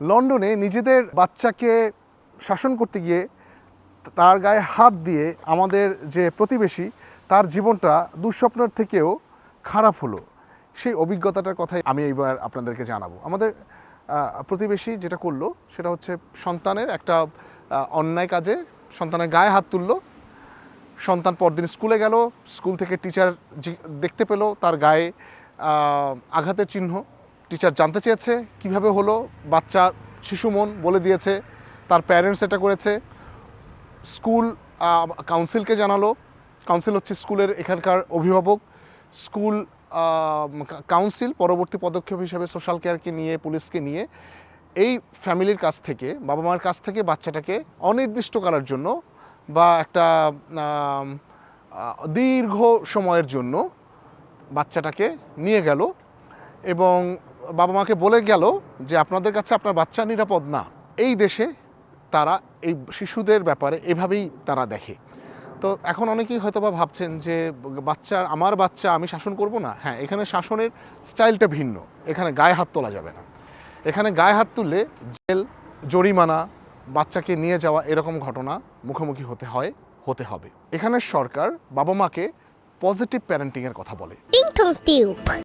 লন্ডনে নিজেদের বাচ্চাকে শাসন করতে গিয়ে তার গায়ে হাত দিয়ে আমাদের যে প্রতিবেশী, তার জীবনটা দুঃস্বপ্নের থেকেও খারাপ হলো। সেই অভিজ্ঞতাটার কথাই আমি এইবার আপনাদেরকে জানাব। আমাদের প্রতিবেশী যেটা করল, সেটা হচ্ছে সন্তানের একটা অন্যায় কাজে সন্তানের গায়ে হাত তুললো। সন্তান পরদিন স্কুলে গেল, স্কুল থেকে টিচার দেখতে পেল তার গায়ে আঘাতের চিহ্ন। টিচার জানতে চেয়েছে কীভাবে হলো, বাচ্চা, শিশু মন বলে দিয়েছে, তার প্যারেন্টস এটা করেছে, স্কুল কাউন্সিলকে জানালো কাউন্সিল হচ্ছে স্কুলের এখানকার অভিভাবক, স্কুল কাউন্সিল পরবর্তী পদক্ষেপ হিসেবে সোশ্যাল কেয়ারকে নিয়ে পুলিশকে নিয়ে, এই ফ্যামিলির কাছ থেকে বাবা মার কাছ থেকে বাচ্চাটাকে অনির্দিষ্টকালের জন্য বা একটা দীর্ঘ সময়ের জন্য বাচ্চাটাকে নিয়ে গেল এবং বাবা মাকে বলে গেল যে আপনাদের কাছে আপনার বাচ্চা নিরাপদ না। এই দেশে তারা, এই শিশুদের ব্যাপারে এভাবেই তারা দেখে। তো এখন অনেকেই হয়তো বা ভাবছেন যে বাচ্চার আমার বাচ্চা আমি শাসন করব না? হ্যাঁ এখানে শাসনের স্টাইলটা ভিন্ন। এখানে গায়ে হাত তোলা যাবে না। এখানে গায়ে হাত তুললে জেল, জরিমানা, বাচ্চাকে নিয়ে যাওয়া এরকম ঘটনা মুখোমুখি হতে হয়, হতে হবে। এখানে সরকার বাবা মাকে পজিটিভ প্যারেন্টিংয়ের কথা বলে।